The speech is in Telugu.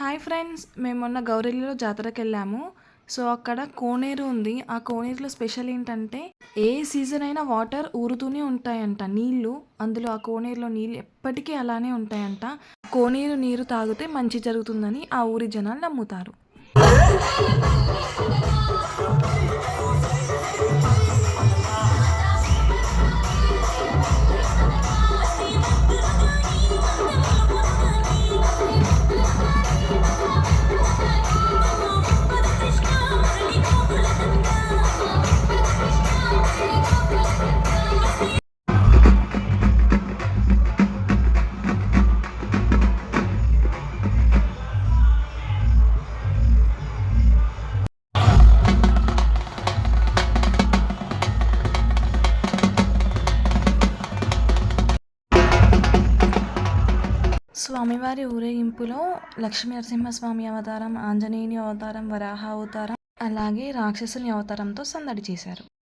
హాయ్ ఫ్రెండ్స్ మేము మొన్న జాతరకు వెళ్ళాము సో అక్కడ కోనేరు ఉంది. ఆ కోనేరులో స్పెషల్ ఏంటంటే ఏ సీజన్ అయినా వాటర్ ఊరుతూనే ఉంటాయంట. నీళ్ళు అందులో ఆ కోనేరులో నీళ్ళు ఎప్పటికీ అలానే ఉంటాయంట. కోనేరు నీరు తాగితే మంచి జరుగుతుందని ఆ ఊరి జనాలు నమ్ముతారు. స్వామివారి ఊరేగింపులో లక్ష్మీ నరసింహస్వామి అవతారం ఆంజనేయుని అవతారం వరాహ అవతారం అలాగే రాక్షసుని అవతారంతో సందడి చేశారు.